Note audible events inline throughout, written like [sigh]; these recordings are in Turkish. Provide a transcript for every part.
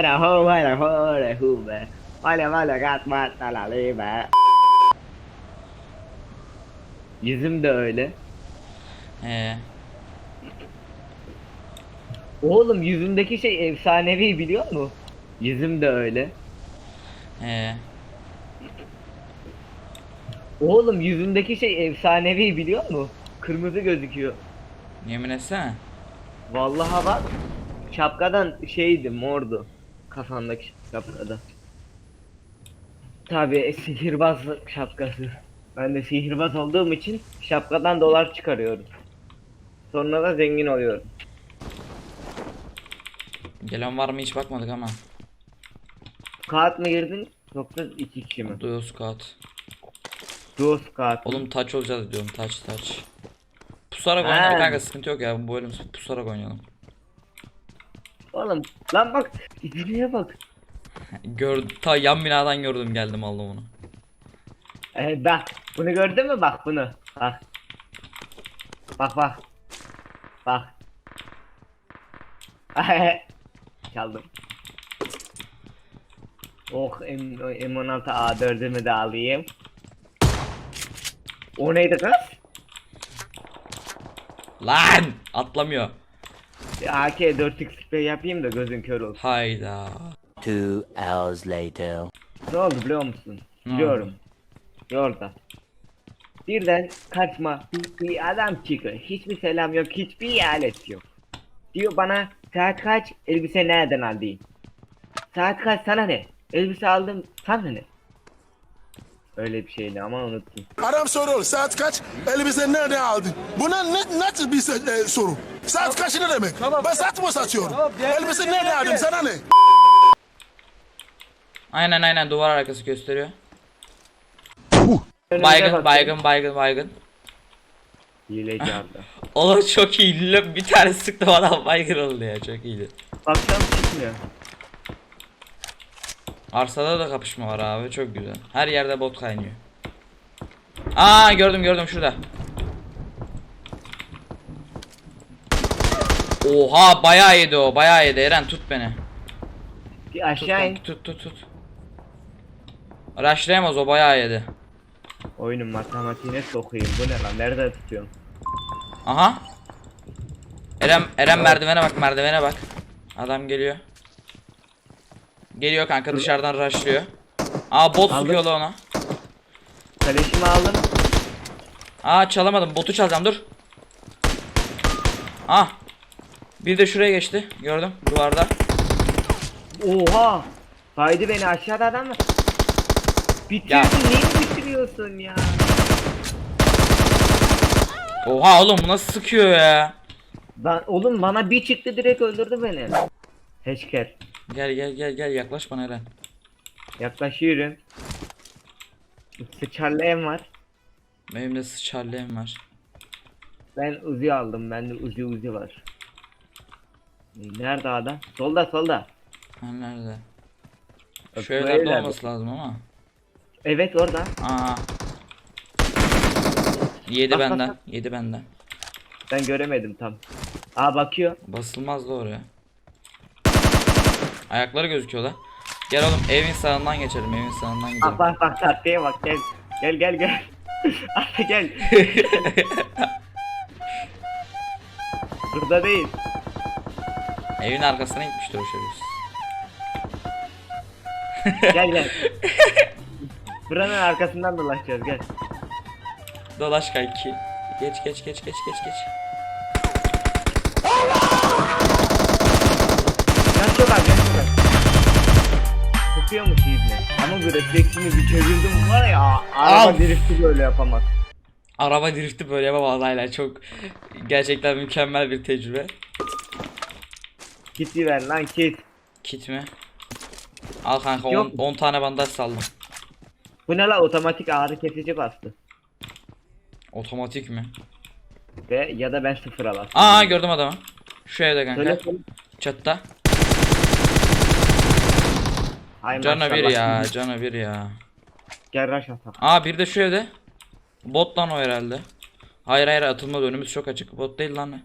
Vera ho vera ho re hu be. Vale vale gat mat la la be. Yüzüm de öyle. Ee, Oğlum yüzümdeki şey efsanevi biliyor musun? Yüzüm de öyle. ee. Oğlum yüzümdeki şey efsanevi biliyor musun? Kırmızı gözüküyor. Yemin etsene. Vallahi bak. Şapkadan şeydi mordu. Kafandaki şapkada. Tabi sihirbaz şapkası. Ben de sihirbaz olduğum için şapkadan dolar çıkarıyorum. Sonra da zengin oluyorum. Gelen var mı hiç bakmadık ama. Kağıt mı girdin yoksa iki kişi mi? Duo squad. Duos kağıt. Oğlum taç olacağız diyorum taç taç. Pusarak oynayalım kanka sıkıntı yok ya bu bölüm pusarak oynayalım. Oğlum lan bak içeriye bak. Gör ta yan binadan gördüm geldim aldım onu. Ee, bak bunu gördün mü bak bunu. Bak. Bak bak. Bak. [laughs] Çaldım. Oh M M16 A4'ümü de alayım. O neydi kız? Lan atlamıyor. AK 4x spray yapayım da gözün kör olsun. Hayda. Two hours later. Ne oldu biliyor musun? Biliyorum. Yolda. Birden kaçma bir adam çıkıyor. Hiçbir selam yok, hiçbir alet yok. Diyor bana saat kaç, elbise nereden aldın? Saat kaç sana ne? Elbise aldım sana ne? Öyle bir şeydi ama unuttum. Adam soruyor saat kaç? Elbise nerede aldın? Buna ne, nasıl bir e, soru? Saat kaç ne demek? ben saat mı satıyorum? Elbise nerede aldın sana ne? Aynen aynen duvar arkası gösteriyor. Baygın baygın baygın baygın. Hileci abla. [laughs] Oğlum çok iyi. Bir tane sıktım adam baygın oldu ya çok iyiydi. Baksam çıkmıyor. Arsada da kapışma var abi çok güzel. Her yerde bot kaynıyor. Aa gördüm gördüm şurada. Oha bayağı yedi o bayağı yedi Eren tut beni. Bir Tut aşağı in. tut tut tut. Rushlayamaz o bayağı yedi. Oyunun matematiğine sokayım. Bu ne lan? Nerede tutuyorsun? Aha. Eren Eren merdivene bak merdivene bak. Adam geliyor. Geliyor kanka dışarıdan rushlıyor. Aa bot Aldım. sıkıyor ona. Kaleşimi aldım. Aa çalamadım. Botu çalacağım dur. Ah. Bir de şuraya geçti. Gördüm duvarda. Oha! Haydi beni aşağıda adam var. Ya. niye bitiriyorsun ya? Oha oğlum bu nasıl sıkıyor ya? Ben oğlum bana bir çıktı direkt öldürdü beni. Heşker. Gel gel gel gel yaklaş bana Eren. Yaklaşıyorum. Sıçarlayan var. Benim de sıçarlığım var. Ben uzi aldım. Bende uzi uzi var. Nerede adam? Solda solda. Ha nerede? Bak, Şu bu evlerde evlerde. olması lazım ama. Evet orada. Aa. Yedi Bak, bak, benden. bak. Yedi benden. Ben göremedim tam. Aa bakıyor. Basılmaz da oraya. Ayakları gözüküyor da. Gel oğlum evin sağından geçelim. Evin sağından gidelim. Bak bak bak taktiğe bak gel. Gel gel gel. [laughs] Aa, gel. [laughs] Burada değil. Evin arkasına gitmiştir o şerefsiz. [laughs] Gel gel. Buranın arkasından dolaşacağız gel. Dolaş kanki. Geç geç geç geç geç geç. Gel çok az gel çok az. Tutuyormuş ibne. Ama bu refleksini bir çevirdim var ya. Araba Av. drifti böyle yapamaz. Araba drifti böyle yapamaz hala çok gerçekten mükemmel bir tecrübe. Kiti ver lan kit. Kit mi? Al kanka Yok. 10 tane bandaj saldım. Bu ne la otomatik ağrı kesici bastı. Otomatik mi? Ve ya da ben sıfıra bastım. Aa gördüm adamı. Şu evde kanka. Söyle söyle. Çatta. Hay Cana bir maşallah. ya. Cana bir ya. Gel rush atalım. Aa bir de şu evde. Bot lan o herhalde. Hayır hayır atılmadı önümüz çok açık. Bot değil lan.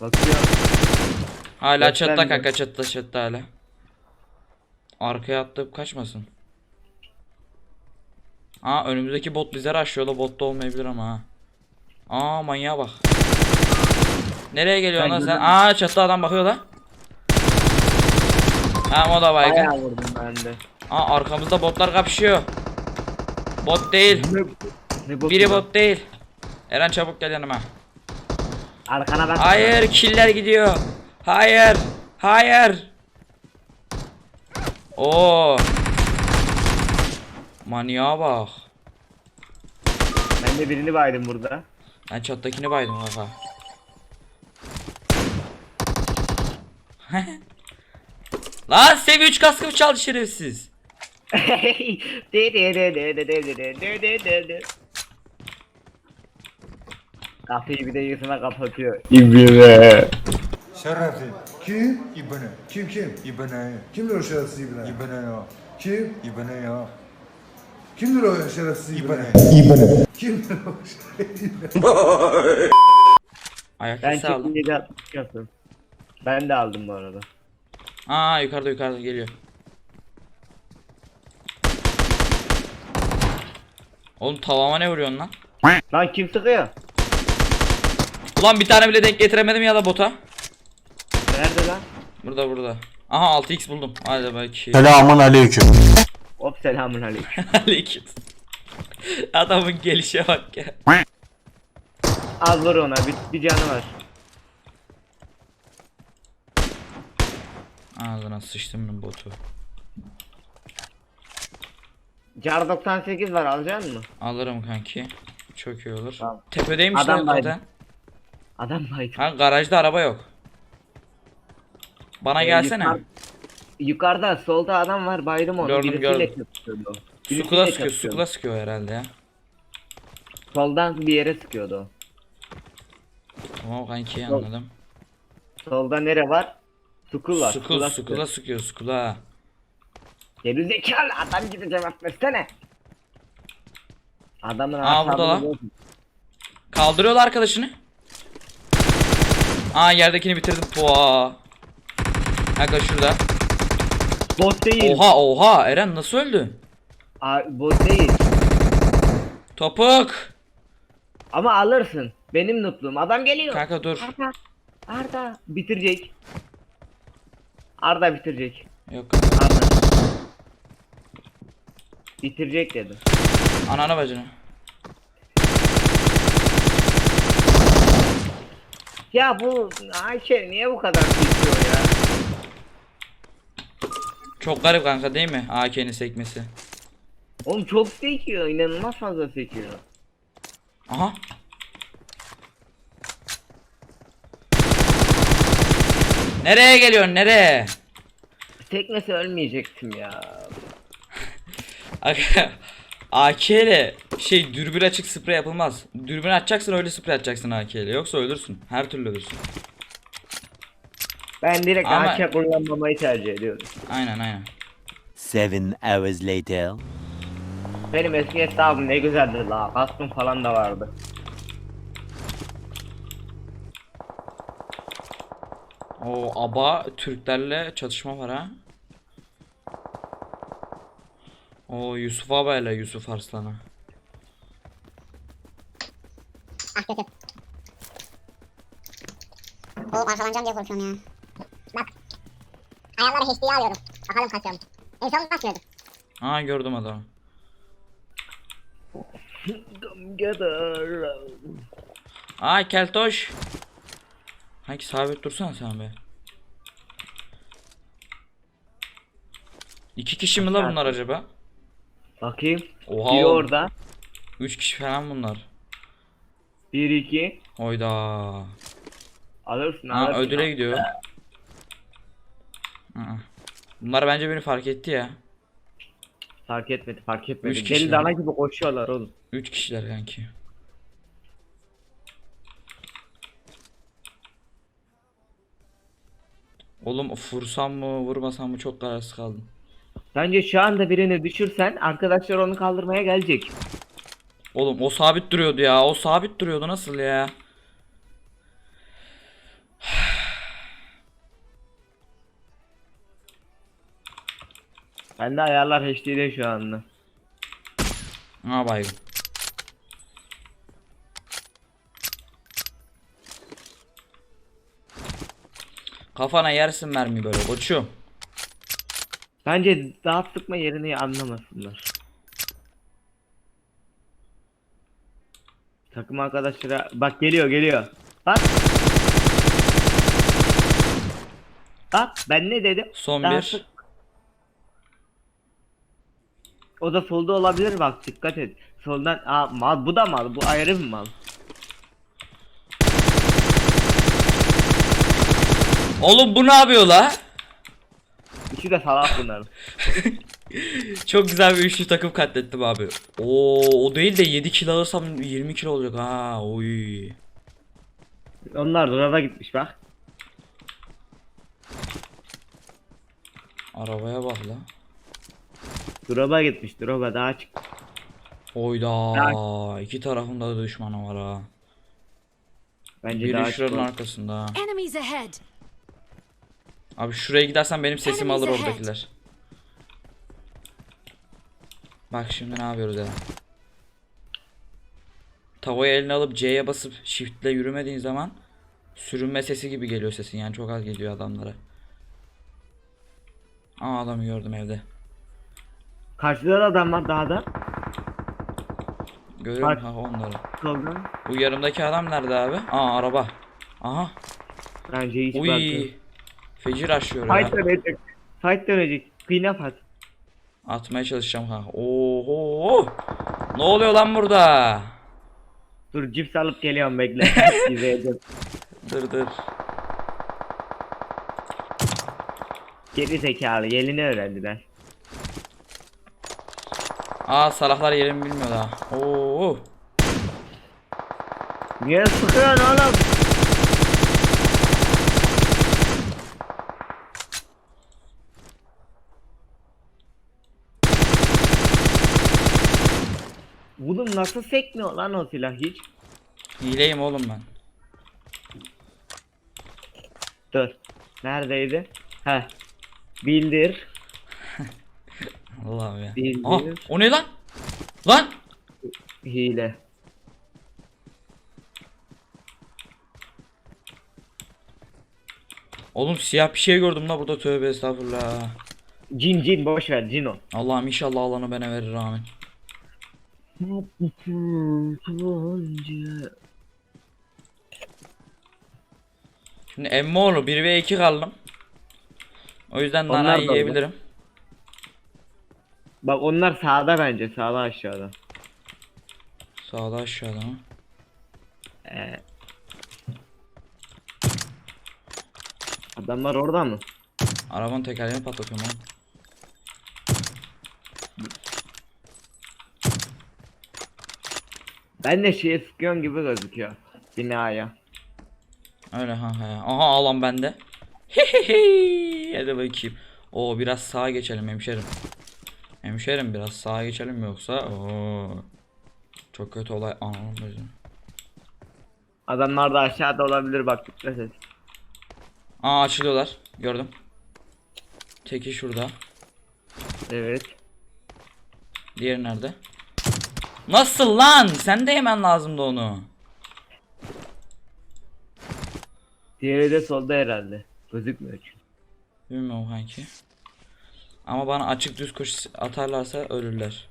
Bakıyor. Hala çatta kanka çatta çatta hala. Arkaya atlayıp kaçmasın. Aa önümüzdeki bot bize rushlıyor da bot da olmayabilir ama ha. Aa manyağa bak. Nereye geliyorsun lan sen? Aa çatta adam bakıyor lan. Ha o da baygın. Bayağı vurdum ben de. Aa arkamızda botlar kapışıyor. Bot değil. Ne, ne botu Biri bot değil. Eren çabuk gel yanıma. Arkana bak. Hayır killer gidiyor. Hayır. Hayır. Oo. Manyağa bak. Ben de birini baydım burada. Ben çattakini baydım kanka. [laughs] Lan seviye 3 kaskımı çaldı şerefsiz. [laughs] Kafayı bir de yüzüme kapatıyor. İbire. Şerefsiz. Kim? İbne. Kim kim? İbne. Kimdir o şerefsiz ibne? İbne ya. Kim? İbne ya. Kimdir o şerefsiz ibne? İbne. Kimdir o şerefsiz ibne? Ayak Ben de atmış yaptım. Ben de aldım bu arada. Aa yukarıda yukarıda geliyor. Oğlum tavama ne vuruyorsun lan? Lan kim sıkıyor? Ulan bir tane bile denk getiremedim ya da bota. Burada burada. Aha 6x buldum. Hadi belki. Selamun aleyküm. Hop selamun aleyküm. [laughs] Aleyküm. Adamın gelişe bak ya. Al vur ona bir, bir canı var. Ağzına sıçtım ben botu. Car 98 var alacak mısın? Alırım kanki. Çok iyi olur. Tamam. Tepedeymiş Adam lan zaten. Adam baydı. Ha garajda araba yok. Bana Ee, gelsene. yukarı- yukarıda solda adam var baydım onu. Gördüm, Birisiyle gördüm. kapışıyordu. Sukula sıkıyor, sukula sıkıyor herhalde ya. Soldan bir yere sıkıyordu o. Tamam kanki Sol. anladım. Solda nere var? Sukul var. Sukul, sukula sukula sıkıyor, sukula. Geri zekalı adam gibi cevap versene. Adamın Aa, burada lan. Kaldırıyorlar arkadaşını. Aa yerdekini bitirdim. Pua. Kanka şurada. Bot değil. Oha oha Eren nasıl öldün? Aa, bot değil. Topuk. Ama alırsın. Benim nutluğum. Adam geliyor. Kanka dur. Arda. Arda. Bitirecek. Arda bitirecek. Yok. Arda. Bitirecek dedi. Ananı bacını. Ya bu Ayşe niye bu kadar bitiyor ya? Çok garip kanka değil mi? AK'nin sekmesi. Oğlum çok sekiyor. inanılmaz fazla sekiyor. Aha. Nereye geliyorsun nereye? Tekmesi ölmeyecektim ya. AK ile şey dürbün açık sprey yapılmaz. Dürbün açacaksın öyle sprey atacaksın AK ile. Yoksa ölürsün. Her türlü ölürsün. Ben direkt Ama- AK kullanmamayı tercih ediyorum. Aynen aynen. Seven hours later. Benim eski hesabım ne güzeldi la. Kaskım falan da vardı. O aba Türklerle çatışma var ha. O Yusuf Aba ile Yusuf Arslan'a. Ah kötü. Oğlum arkalanacağım diye korkuyorum ya. Bak. Ayarları HD'ye alıyorum. Bakalım kaçıyorum. En son kaç gördüm. Ha gördüm adamı. Ay keltoş. Hangi sabit dursana sen be. İki kişi mi la bunlar acaba? Bakayım. Oha Biri oğlum. orada. Üç kişi falan bunlar. 1 2 Oyda. alırsın Ha alırsın. ödüle gidiyor. Bunlar bence beni fark etti ya. Fark etmedi fark etmedi. Üç kişi Deli dana gibi koşuyorlar oğlum. Üç kişiler kanki. Oğlum vursam mı vurmasam mı çok kararsız kaldım. Bence şu anda birini düşürsen arkadaşlar onu kaldırmaya gelecek. Oğlum o sabit duruyordu ya. O sabit duruyordu nasıl ya? Bende ayarlar HD'de şu anda. Ha baygın. Kafana yersin mermi böyle koçum. Bence daha sıkma yerini anlamasınlar. Takım arkadaşlara bak geliyor geliyor. Bak. Bak ben ne dedim? Son Daha bir. sık- O da solda olabilir bak dikkat et. Soldan aa mal bu da mal bu ayrı bir mal. Oğlum bu ne yapıyor la? Üçü de salak bunlar. [laughs] Çok güzel bir üçlü takım katlettim abi. Oo, o değil de 7 kilo alırsam 20 kilo olacak ha. Oy. Onlar duraba gitmiş bak. Arabaya bak la. Duraba gitmiş duraba daha çık. Oyda. iki tarafında da düşmanı var ha. Bence daha Biri şuranın çık. arkasında ha. Enemies ahead. Abi şuraya gidersen benim sesimi alır oradakiler. Bak şimdi ne yapıyoruz ya. Tavayı eline alıp C'ye basıp shiftle yürümediğin zaman sürünme sesi gibi geliyor sesin yani çok az geliyor adamlara. Aa adamı gördüm evde. Karşıda da adam var daha da. Görüyorum Bak. ha onları. Soldan. Bu yarımdaki adam nerede abi? Aa araba. Aha. Bence hiç Uy. bakmıyor. Fecir aşıyor ya. Fight dönecek. Fight dönecek. Clean up at. Atmaya çalışacağım ha. Oho. Ne oluyor lan burada? Dur cips alıp geliyorum bekle. [laughs] İzleyeceğim. Dır dır. Geri zekalı yelini öğrendiler. Aa salaklar yerimi bilmiyor daha. Oo. Niye sıkıyorsun oğlum? Oğlum nasıl sekmiyor lan o silah hiç? Hileyim oğlum ben. Dur. Neredeydi? Heh. Bildir. Allah'ım ya. Bildir. Aa, o ne lan? Lan! Hile. Oğlum siyah bir şey gördüm la burada tövbe estağfurullah. Cin cin boş ver cin o. Allah'ım inşallah Allah'ını bana verir amin. Şimdi emmoğlu 1 ve 2 kaldım. O yüzden Onlar nana da orada. yiyebilirim. Bak onlar sağda bence sağda aşağıda. Sağda aşağıda mı? Ee. Adamlar orada mı? Arabanın tekerleğini patlatıyorum oğlum. Ben de şeye sıkıyorum gibi gözüküyor. Binaya. Öyle ha ha. Aha alan bende. [laughs] Hehehe. Hadi bakayım. O biraz sağa geçelim hemşerim. Hemşerim biraz sağa geçelim yoksa o çok kötü olay anladım. Adamlar da aşağıda olabilir bak dikkat et. Aa açılıyorlar. Gördüm. Teki şurada. Evet. Diğeri nerede? Nasıl lan? Sen de yemen lazımdı onu. Diğeri de solda herhalde. Gözükmüyor çünkü. Bilmiyorum kanki. Ama bana açık düz koş atarlarsa ölürler.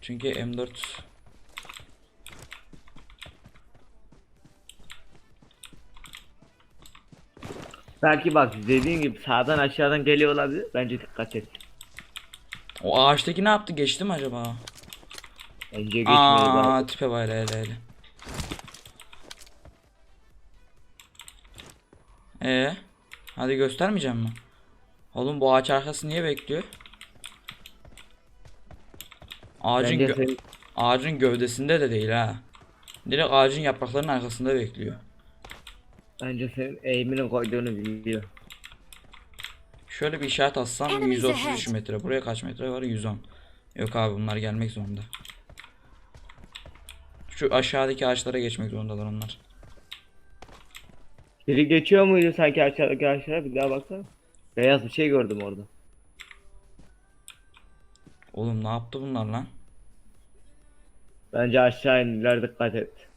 Çünkü M4 Belki bak dediğin gibi sağdan aşağıdan geliyor olabilir. Bence dikkat et. o ağaçtaki ne yaptı? Geçti mi acaba? Bence geçmiyor Aa tipe var hele hele. Ee, hadi göstermeyeceğim mi? Oğlum bu ağaç arkası niye bekliyor? Ağacın gö- senin- ağacın gövdesinde de değil ha. Direkt ağacın yapraklarının arkasında bekliyor. Bence senin eğimini koyduğunu biliyor. Şöyle bir işaret atsam Enemies 133 ahead. metre. Buraya kaç metre var? 110. Yok abi bunlar gelmek zorunda. Şu aşağıdaki ağaçlara geçmek zorundalar onlar. Biri geçiyor muydu sanki aşağıdaki aşağıya bir daha baksana. Beyaz bir şey gördüm orada. Oğlum ne yaptı bunlar lan? Bence aşağı indiler dikkat et.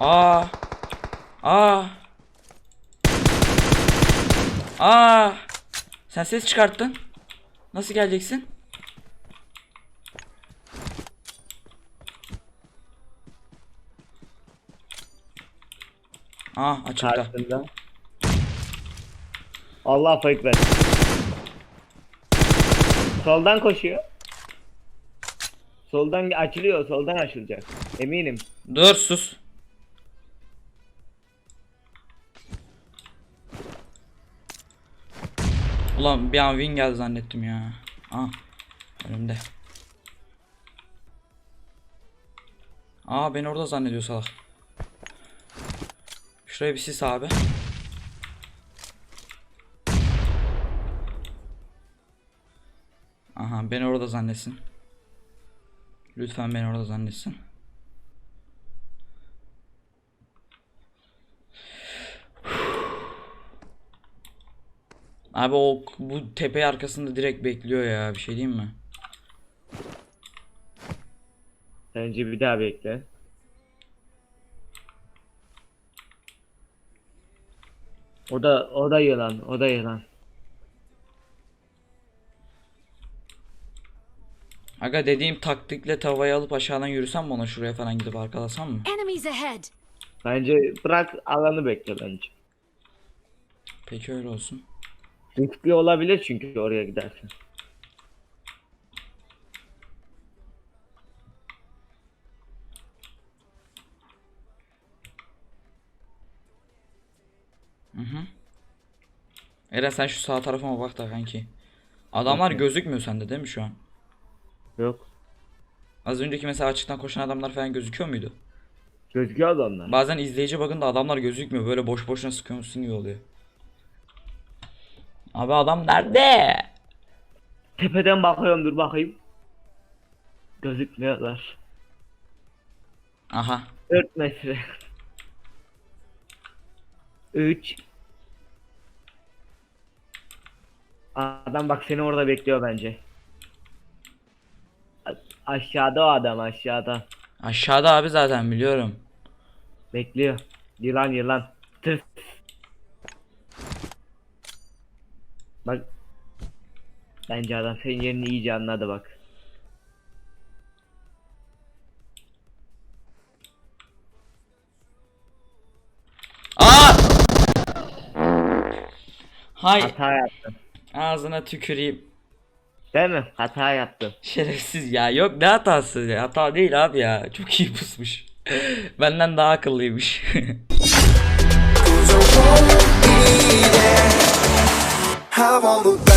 Aa! Aa! Aa! Sen ses çıkarttın. Nasıl geleceksin? Aa açıkta. Karşında. Allah ver. Soldan koşuyor. Soldan açılıyor, soldan açılacak. Eminim. Dur sus. Ulan bir an win geldi zannettim ya. Aa önümde. Aa beni orada zannediyor salak. Şuraya bir sis abi. Aha beni orada zannetsin. Lütfen beni orada zannetsin. Abi o bu tepe arkasında direkt bekliyor ya bir şey diyeyim mi? Bence bir daha bekle. O da o da yılan, o da yılan. Aga dediğim taktikle tavayı alıp aşağıdan yürüsem mi ona şuraya falan gidip arkalasam mı? Enemies ahead. Bence bırak alanı bekle bence. Peki öyle olsun. Riskli olabilir çünkü oraya gidersin. Eren sen şu sağ tarafıma bak da kanki. Adamlar gözükmüyor sende değil mi şu an? Yok. Az önceki mesela açıktan koşan adamlar falan gözüküyor muydu? Gözüküyordu onlar. Bazen izleyici bakın da adamlar gözükmüyor. Böyle boş boşuna sıkıyormuşsun gibi oluyor. Abi adam nerede? Tepeden bakıyorum dur bakayım. Gözükmüyorlar. Aha. 4 metre. 3 Adam bak seni orada bekliyor bence. Aşağıda o adam aşağıda. Aşağıda abi zaten biliyorum. Bekliyor. Yılan yılan. Tırs. Bak. Bence adam senin yerini iyice anladı bak. Aa! Hay Hata yaptın. Ağzına tüküreyim. Değil mi? Hata yaptın. Şerefsiz ya. Yok ne hatası ya. Hata değil abi ya. Çok iyi pusmuş. [laughs] Benden daha akıllıymış. I want the.